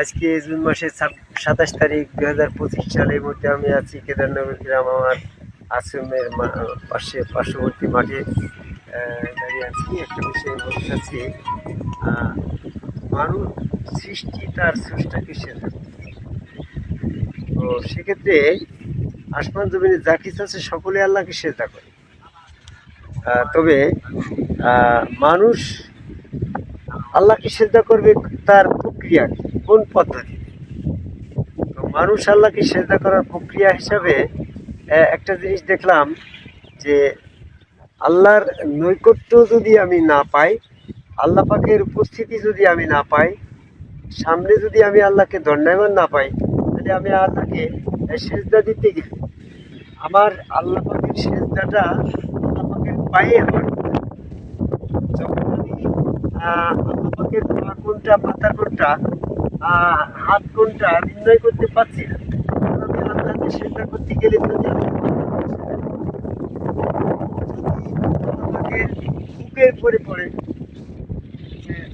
আজকে জুন মাসের সাতাশ তারিখ, দুই হাজার পঁচিশ সালের মধ্যে আমি আছি কেদারনগর গ্রাম, আমার আশ্রমের পাশে, পার্শ্ববর্তী মাঠে। দাঁড়িয়ে আছি, একটা বিষয়ে বলতে চাচ্ছি মানুষ সৃষ্টি তার স্রষ্টাকে সেজে তো সেক্ষেত্রে আসমান জমিনে যা কিছু আছে, সকলে আল্লাহকে সেজদা করে। তবে মানুষ আল্লাহকে সেজদা করবে তার প্রক্রিয়া কি? কোন পদ্ধতি তো মানুষ আল্লাহকে সেজদা করার প্রক্রিয়া হিসাবে একটা জিনিস দেখলাম যে আল্লাহর নৈকট্য যদি আমি না পাই, আল্লাহ পাকের উপস্থিতি যদি আমি না পাই, সামনে যদি আমি আল্লাহকে দণ্ডায়মান না পাই, তাহলে আমি আল্লাহকে সেজদা দিতে গেলে আমার আল্লাহ পাকের সেজদাটা আল্লাহ পাকের পায়ে আমার যখন আমি আল্লাহ কোনটা মাথা কোনটা হাত কোনটা নির্ণয় করতে পারছি না। আমি সেজদা করতে গেলে আমি বুকের পরে পড়ে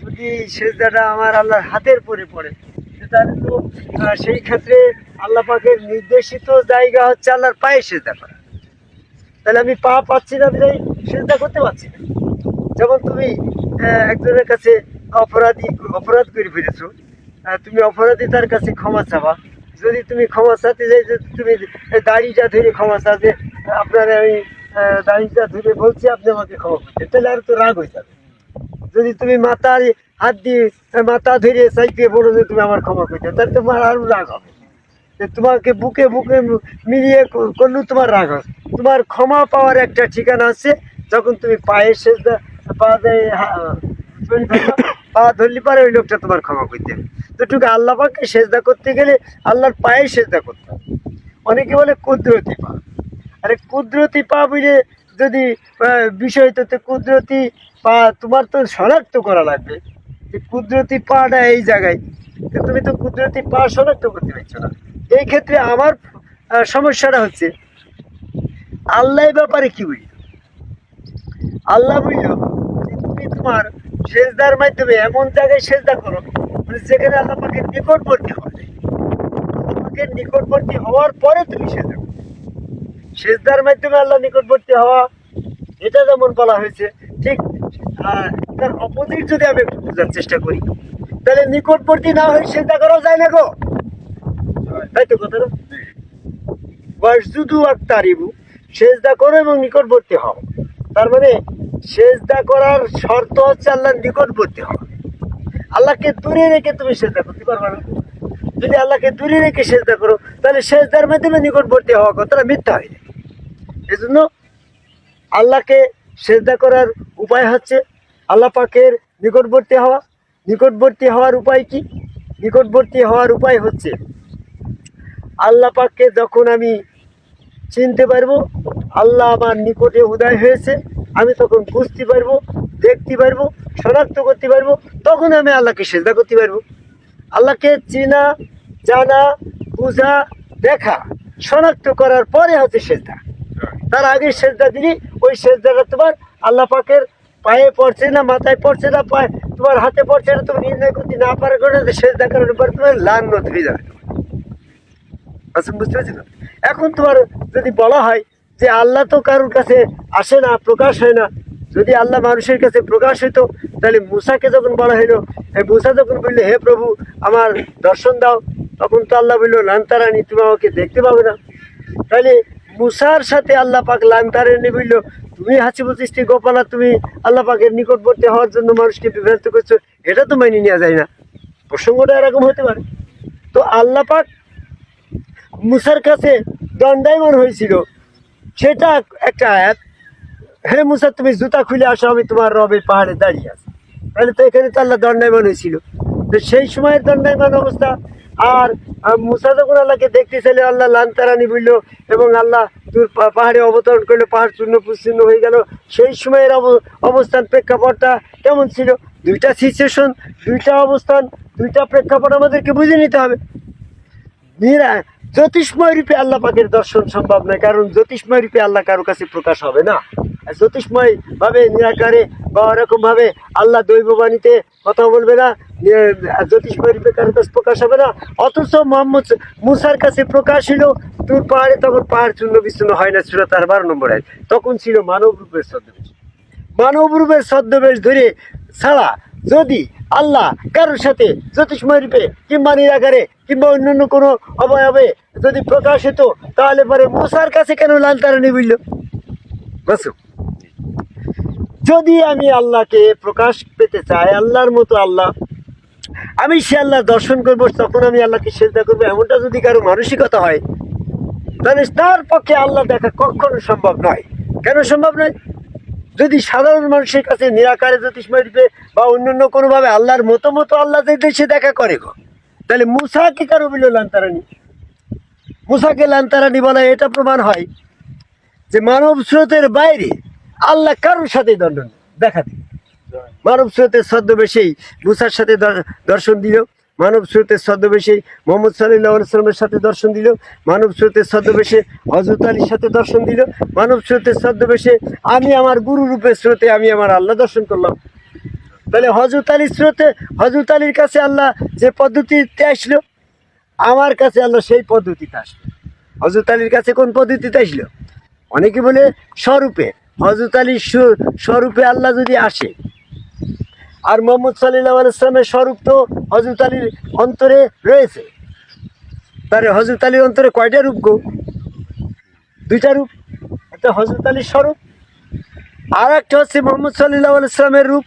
যদি সেজদাটা আমার আল্লাহর হাতের পরে পড়ে তাহলে তো সেই ক্ষেত্রে আল্লাহ পাকের নির্দেশিত জায়গা হচ্ছে আল্লাহর পায়ে সেজদা করা। তাহলে আমি পা পাচ্ছি না সেজদা করতে পারছি না। যেমন তুমি একজনের কাছে অপরাধী অপরাধ করে ফেলেছো। তুমি অপরাধী তার কাছে ক্ষমা চাবা। যদি তুমি ক্ষমা চাতে যাই যে তুমি দাড়িটা ধরে ক্ষমা চা যে আপনার আমি দাড়িটা ধরে বলছি, আপনি আমাকে ক্ষমা করতে। তাহলে আর তো রাগ হয়ে যাবে। যদি তুমি মাথার হাত দিয়ে, মাথা ধরে চাইতে বলো যে তুমি আমার ক্ষমা করতে, তাহলে তোমার আরও রাগ হবে। তোমাকে বুকে বুকে মিলিয়ে কর- করলেও তোমার রাগ হবে। তোমার ক্ষমা পাওয়ার একটা ঠিকানা আছে, যখন তুমি পায়ে শেষ পা দেয় পা ধরলি পারে ওই লোকটা তোমার ক্ষমা করতে হবে তো টুকু আল্লাহ পাকে সেজদা করতে গেলে আল্লাহর পায়ে সেজদা করতে হবে। অনেকে বলে কুদরতি পা আরে কুদরতি পা বুঝে যদি বিষয় তো কুদরতি পা, তোমার তো শনাক্ত করা লাগবে। যে কুদরতি পাটা এই জায়গায় তুমি তো কুদরতি পা শনাক্ত করতে পারছ না। এই ক্ষেত্রে আমার সমস্যাটা হচ্ছে আল্লাহ ব্যাপারে কি বুঝি আল্লাহ বুঝলো যে তুমি তোমার সেজদার মাধ্যমে এমন জায়গায় সেজদা করো মানে যেখানে আল্লাহ নিকটবর্তী হবে আল্লাহ নিকটবর্তী হওয়ার পরে তুমি সেজদা করো। সেজদার মাধ্যমে আল্লাহ নিকটবর্তী হওয়া, এটা যেমন বলা হয়েছে, ঠিক তার অপোজিট যদি আমি বোঝার চেষ্টা করি, তাহলে নিকটবর্তী না হয়ে সেজদা করাও যায় না গো। তাই তো কথাটা? ওয়াসজুদু আক্তারিবু সেজদা করো এবং নিকটবর্তী হও। তার মানে সেজদা করার শর্ত হচ্ছে আল্লাহর নিকটবর্তী হওয়া। আল্লাহকে দূরে রেখে তুমি সেজদা করতে পারবে না। যদি আল্লাহকে দূরে রেখে সেজদা করো, তাহলে সেজদার মাধ্যমে নিকটবর্তী হওয়া কথাটা মিথ্যা হয়ে যায়। এজন্য আল্লাহকে সেজদা করার উপায় হচ্ছে আল্লাহ পাকের নিকটবর্তী হওয়া। নিকটবর্তী হওয়ার উপায় কি? নিকটবর্তী হওয়ার উপায় হচ্ছে আল্লাহ পাককে যখন আমি চিনতে পারব, আল্লাহ আমার নিকটে উদয় হয়েছে আমি তখন বুঝতে পারব, দেখতে পারব, শনাক্ত করতে পারব, তখন আমি আল্লাহকে সেজদা করতে পারব। আল্লাহকে চেনা, জানা, বোঝা, দেখা, শনাক্ত করার পরে হচ্ছে সেজদা। তার আগে সেজদা দিলি ওই সেজদাটা তোমার আল্লাহ পাকের পায়ে পড়ছে না, মাথায় পড়ছে না, পায়ে তোমার হাতে পড়ছে না, তুমি নির্ণয় করতে না পারার কারণে সেজদা করার পর তোমার লান্নত হয়ে যাবে। আচ্ছা বুঝতে পারছি এখন তোমার যদি বলা হয় যে আল্লাহ তো কারোর কাছে আসে না, প্রকাশ হয় না। যদি আল্লাহ মানুষের কাছে প্রকাশ হইতো, তাহলে মুসাকে যখন বলা হইল এই মুসা যখন বললে, হে প্রভু, আমার দর্শন দাও, তখন তো আল্লাহ বলল, লান্তারানি, তুমি আমাকে দেখতে পাবে না। তাহলে মুসার সাথে আল্লাহ পাক লান্তারানি বলল, তুমি হাসি বলছিস গোপালা তুমি আল্লাহ পাকের নিকটবর্তী হওয়ার জন্য মানুষকে বিভ্রান্ত করছ, এটা তো মাইনে নেওয়া যায় না। প্রসঙ্গটা এরকম হতে পারে। তো আল্লাহ পাক মুসার কাছে দণ্ডায়মান হয়েছিল। সেটা একটা আয়াত হে মুসা, তুমি জুতা খুলে আসো, আমি তোমার রবের পাহাড়ে দাঁড়িয়ে আছি। তাহলে তো এখানে তো আল্লাহ দণ্ডায়মান হয়েছিল। তো সেই সময়ের দণ্ডায়মান অবস্থা। আর মুসা যখন আল্লাহকে দেখতে চাইলে, আল্লাহ লান্তারানি বলল এবং আল্লাহ দূর পাহাড়ে অবতরণ করল, পাহাড় চূর্ণ পুচ্ছিন্ন হয়ে গেল। সেই সময়ের অব- অবস্থান, প্রেক্ষাপটটা কেমন ছিল? দুইটা সিচুয়েশন দুইটা অবস্থান, দুইটা প্রেক্ষাপট আমাদেরকে বুঝে নিতে হবে। জ্যোতিষময় রূপে আল্লাহ পাকের দর্শন সম্ভব নয়, কারণ জ্যোতিষময় রূপে আল্লাহ কারও কাছে প্রকাশ হবে না। জ্যোতিষময় ভাবে নিরাকারে বা ওরকম ভাবে আল্লাহ দৈববাণীতে কথা বলবে না জ্যোতিষময় রূপে কারও কাছে প্রকাশ হবে না। অথচ মোহাম্মদ মুসার কাছে প্রকাশ হলো তোর পাহাড়ে তখন পাহাড় চূর্ণ বিচ্ছিন্ন হয় না ছিল তার বারো নম্বর আয় তখন ছিল মানব রূপের ছদ্মবেশ। মানব রূপের ছদ্মবেশ ধরে, ছাড়া যদি আল্লাহ কারোর সাথে জ্যোতিষময় রূপে কিংবা নিরাকারে কিংবা অন্যান্য কোনো অবয়বে যদি প্রকাশ হতো, তাহলে পরে মশার কাছে কেন লাল তারানি বলল বসু যদি আমি আল্লাহকে প্রকাশ পেতে চাই, আল্লাহর মতো আল্লাহ, আমি সে আল্লাহ দর্শন করব, তখন আমি আল্লাহকে সেজদা করব, এমনটা যদি কারও মানসিকতা হয়, তাহলে তার পক্ষে আল্লাহ দেখা কখনো সম্ভব নয়। কেন সম্ভব নয়? যদি সাধারণ মানুষের কাছে নিরাকারে জ্যোতিষময় রূপে বা অন্যান্য কোনোভাবে আল্লাহর মতো মতো আল্লাহ যদি সে দেখা করে গো, তাহলে মুসাকে কারও বিল লান্তারানি? মুসাকে লান্তারানি বলা এটা প্রমাণ হয় যে মানব স্রোতের বাইরে আল্লাহ কারোর সাথে দণ্ড দেখা দিল মানব স্রোতের ছদ্মবেশেই মুসার সাথে দর্শন দিল। মানব স্রোতের ছদ্মবেশেই মোহাম্মদ সাল্লামের সাথে দর্শন দিল, মানব স্রোতের ছদ্মবেশে হজরত আলীর সাথে দর্শন দিল, মানব স্রোতের ছদ্মবেশে আমি আমার গুরু রূপের স্রোতে আমি আমার আল্লাহ দর্শন করলাম। তাহলে হজরত আলীর স্রোতে হজরত আলীর কাছে আল্লাহ যে পদ্ধতিতে আসলো, আমার কাছে আল্লাহ সেই পদ্ধতিতে আসলো। হজরত আলীর কাছে কোন পদ্ধতিতে আসলো? অনেকে বলে স্বরূপে হজরত আলীর স্বরূপে আল্লাহ যদি আসে আর মোহাম্মদ সাল্লাহ আলাইসলামের স্বরূপ তো হজরত আলীর অন্তরে রয়েছে। তার হজরত আলীর অন্তরে কয়টা রূপ গো? দুইটা রূপ, একটা হজরত আলীর স্বরূপ আর একটা হচ্ছে মোহাম্মদ সাল্লাহ আলাইসলামের রূপ।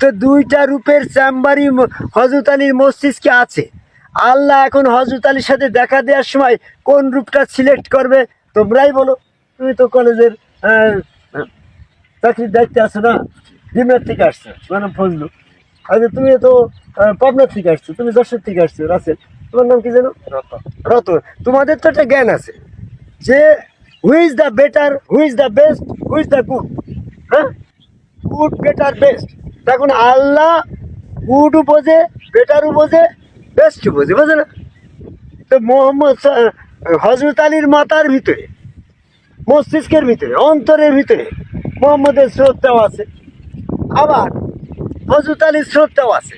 তো দুইটা রূপের চেম্বারই ম- হজরত আলীর মস্তিষ্কে আছে। আল্লাহ এখন হজরত আলীর সাথে দেখা দেওয়ার সময় কোন রূপটা সিলেক্ট করবে, তোমরাই বলো। তুমি তো কলেজের চাকরির দায়িত্বে আছো না? ডিমের থেকে আসছো, ম্যাডাম ফজলু। আচ্ছা তুমি তো পাবনার থেকে আসছো, তুমি যশোর থেকে আসছো, রাসেল। তোমার নাম কি জানো রতন। তোমাদের তো একটা জ্ঞান আছে যে who is the better who is the best who is the good হ্যাঁ? গুড বেটার বেস্ট তখন আল্লাহ গুডও বোঝে বেটারও বোঝে বেস্টও বোঝে বোঝে না? তো মোহাম্মদ হজরত আলীর মাতার ভিতরে, মস্তিষ্কের ভিতরে, অন্তরের ভিতরে মোহাম্মদের শ্রদ্ধাও আছে। আবার হজরত আলীর শ্রদ্ধাও আছে।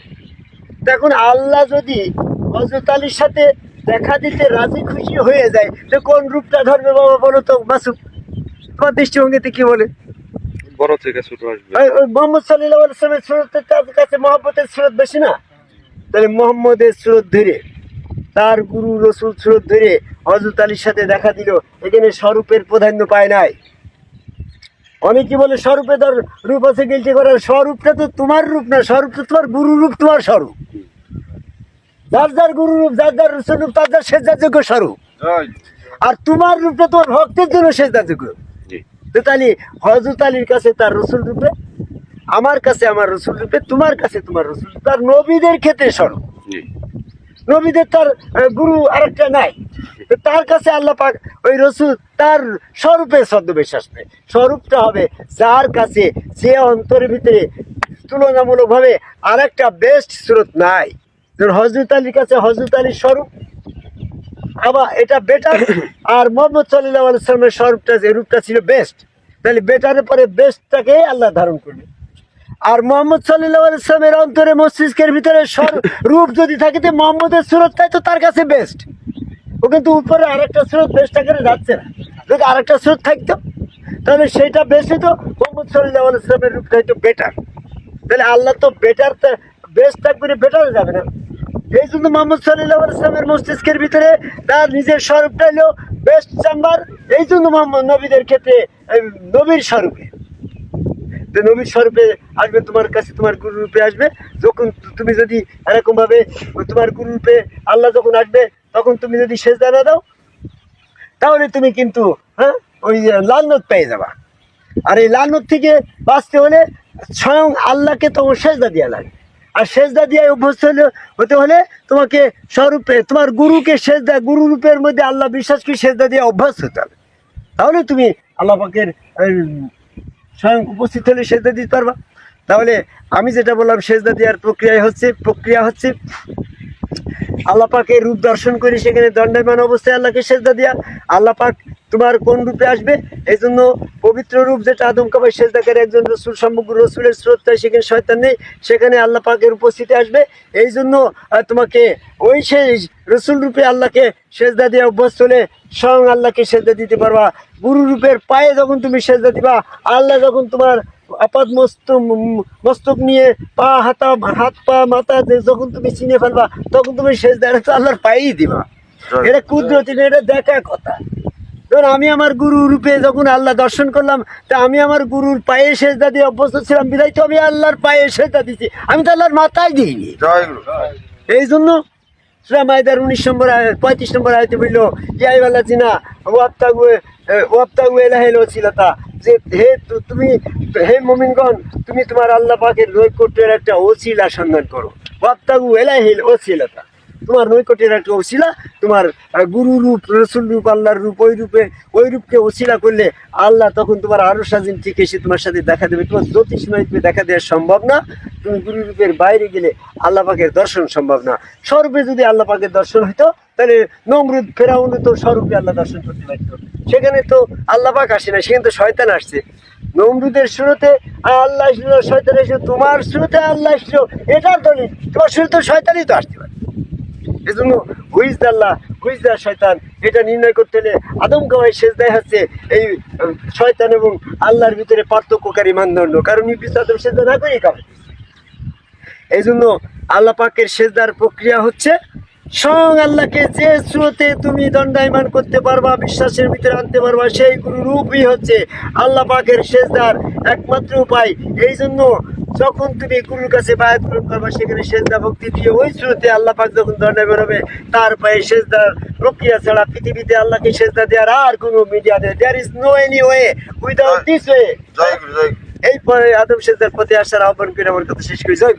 দেখুন আল্লাহ যদি হজরত আলীর সাথে দেখা দিতে রাজি খুশি হয়ে যায় তো কোন রূপটা ধরবে বাবা বলো তো মাসুক তোমার দৃষ্টিভঙ্গিতে কি বলে? বড় থেকে ছোট আসবে। ওই- ওই মোহাম্মদ সাল্লাহ আলাইসলামের স্রোতের তার কাছে মহব্বতের স্রোত বেশি না? তাহলে মোহাম্মদের স্রোত ধরে তার গুরু রসুল স্রোত ধরে হজরত আলীর সাথে দেখা দিল এখানে স্বরূপের প্রাধান্য পায় নাই। অনেকে বলে স্বরূপে ধর রূপ আছে গিলটি করার স্বরূপটা তো তোমার রূপ না স্বরূপ তো তোমার গুরু রূপ তোমার স্বরূপ। যার যার গুরু রূপ যার যার রসুল রূপ তার যার সেজাযোগ্য স্বরূপ। আর তোমার রূপটা তোমার ভক্তের জন্য সেজাযোগ্য তো তাহলে হজরত আলীর কাছে তার রসুল রূপে আমার কাছে আমার রসুল রূপে তোমার কাছে তোমার রসুল তার নবীদের ক্ষেত্রে স্বরূপ। নবীদের তার গুরু আরেকটা নাই। তার কাছে আল্লাহ পাক ওই রসুল তার স্বরূপে ছদ্মবেশ আসবে। স্বরূপটা হবে যার কাছে যে অন্তরের ভিতরে তুলনামূলকভাবে আরেকটা বেস্ট স্রোত নাই। হজরত আলীর কাছে হজরত আলীর স্বরূপ আবার এটা বেটার আর মোহাম্মদ সাল্লাহ আলাইসলামের স্বরূপটা, যে রূপটা ছিল বেস্ট তাহলে বেটারের পরে বেস্টটাকে আল্লাহ ধারণ করবে আর মোহাম্মদ সাল্লাহ আলাইসলামের অন্তরে মস্তিষ্কের ভিতরে স্বর- রূপ যদি থাকে তো মোহাম্মদের সুরতটাই তো তার কাছে বেস্ট ও কিন্তু উপরে আরেকটা স্রোত বেস্টটা করে যাচ্ছে না। যদি আরেকটা স্রোত থাকতো, তাহলে সেইটা বেস্ট হতো মোহাম্মদ সাল্লাহ আলাইসলামের রূপটা হতো বেটার তাহলে আল্লাহ তো বেটার বেস্ট থাকবে বেটার যাবে না। এই জন্য মোহাম্মদ সাল্লাহ আলাইসলামের মস্তিষ্কের ভিতরে তার নিজের স্বরূপটা হলো বেস্ট চাম্বার এই জন্য মোহাম্মদ নবীদের ক্ষেত্রে নবীর স্বরূপে। তো নবীর স্বরূপে আসবে, তোমার কাছে তোমার গুরু রূপে আসবে। যখন তুমি যদি এরকম ভাবে তোমার গুরু রূপে আল্লাহ যখন আসবে তখন তুমি যদি শেষ না দাও, তাহলে তুমি কিন্তু হ্যাঁ ওই লালত পেয়ে যাবা। আর এই লানত থেকে বাঁচতে হলে স্বয়ং আল্লাহকে তোমার সেজদা দেওয়া লাগে। আর সেজদা দিয়ে অভ্যস্ত হলে, হতে হলে তোমাকে স্বরূপে, তোমার গুরুকে সেজদা গুরু রূপের মধ্যে আল্লাহ বিশ্বাস করে সেজদা দিয়ে অভ্যস্ত হতে হবে। তাহলে তুমি আল্লাহ পাকের স্বয়ং উপস্থিত হলে সেজদা দিতে পারবা। তাহলে আমি যেটা বললাম, সেজদা দেওয়ার প্রক্রিয়া হচ্ছে প্রক্রিয়া হচ্ছে আল্লাহ পাকের রূপ দর্শন করে সেখানে দণ্ডায়মান অবস্থায় আল্লাহকে সেজদা দেওয়া আল্লাহ পাক তোমার কোন রূপে আসবে? এই জন্য পবিত্র রূপ যেটা আদম কাবাই সেজদাকারী একজন রসুল সমগ্র রসুলের শ্রোতায় সেখানে শয়তান নেই, সেখানে আল্লাহ পাকের উপস্থিতি আসবে। এই জন্য তোমাকে ওই সেই রসুল রূপে আল্লাহকে সেজদা দিয়ে অভ্যস্ত হলে স্বয়ং আল্লাহকে সেজদা দিতে পারবা। গুরু রূপের পায়ে যখন তুমি সেজদা দিবা, আল্লাহ যখন তোমার আপাত মস্ত মস্তক নিয়ে পা হাতা হাত পা মাথা যখন তুমি চিনে ফেলবা তখন তুমি এটা তো আল্লাহর পায়েই দিবা। এটা কুদরতি না, এটা দেখা কথা। ধর আমি আমার গুরু রূপে যখন আল্লাহ দর্শন করলাম তা আমি আমার গুরুর পায়ে সেজদা দিয়ে অভ্যস্ত ছিলাম বিদায় তো আমি আল্লাহর পায়ে সেজদা দিছি। আমি তো আল্লাহর মাথায় দিইনি। এই জন্য সুরা মায়দার উনিশ নম্বর পঁয়ত্রিশ নম্বর আয়তে বলল ইয়াই বালা জিনা ওয়াপ্তাগু ওয়াপ্তাগু এলাহেল ওসিলতা যে হে তুমি হে মোমিনগণ, তুমি তোমার আল্লাহ পাকের নৈকট্যের একটা অশিলা সন্ধান করো। বাপ্তাগু এলাই হিল ওসিলতা। তোমার নৈকট্যের একটা ওসিলা তোমার গুরু রূপ, রসুল রূপ, আল্লাহর রূপ, ওই রূপে, ওই রূপকে ওসিলা করলে আল্লাহ তখন তোমার আরও স্বাধীন ঠিক এসে তোমার সাথে দেখা দেবে। তোমার জ্যোতিষ রূপে দেখা দেওয়া সম্ভব না। তুমি গুরু রূপের বাইরে গেলে আল্লাহ পাকের দর্শন সম্ভব না। স্বরূপে যদি আল্লাহ পাকের দর্শন হতো তাহলে নমরুদ ফেরাউন তো স্বরূপে আল্লাহ দর্শন করতে পারতো। সেখানে তো আল্লাহ পাক আসে না, সেখানে তো শয়তান আসছে। নমরুদের শুরুতে আল্লাহ শয়তান এসে তোমার শুরুতে আল্লাহ আসলো, এটার দলিল। তোমার শুরুতে শয়তানই তো আসতে পারে। এজন্য হুইজ আল্লাহ হুইজ দা শয়তান, এটা নির্ণয় করতে হলে আদম কামাই শেষ দেয় হচ্ছে এই শয়তান এবং আল্লাহর ভিতরে পার্থক্যকারী মানদণ্ড। কারণ ইবলিস আদম সেজদা না করেই কামাই এই জন্য আল্লাহ পাকের সেজদার প্রক্রিয়া হচ্ছে, স্বয়ং আল্লাহকে যে স্রোতে তুমি দণ্ডায়মান করতে পারবা, বিশ্বাসের ভিতরে আনতে পারবা, সেই গুরু রূপই হচ্ছে আল্লাহ পাকের সেজদার একমাত্র উপায়। এই জন্য যখন তুমি গুরুর কাছে বায়াত গ্রহণ করবা সেখানে সেজদা ভক্তি দিয়ে ওই স্রোতে আল্লাহ পাক যখন ধরনে বেরোবে তার পায়ে সেজদার প্রক্রিয়া ছাড়া পৃথিবীতে আল্লাহকে সেজদা দেওয়ার আর কোনো মিডিয়া নেই। There is no any way without this way এই পরে আদম সেজদার পথে আসার আহ্বান করে আমার কথা শেষ করি। জয়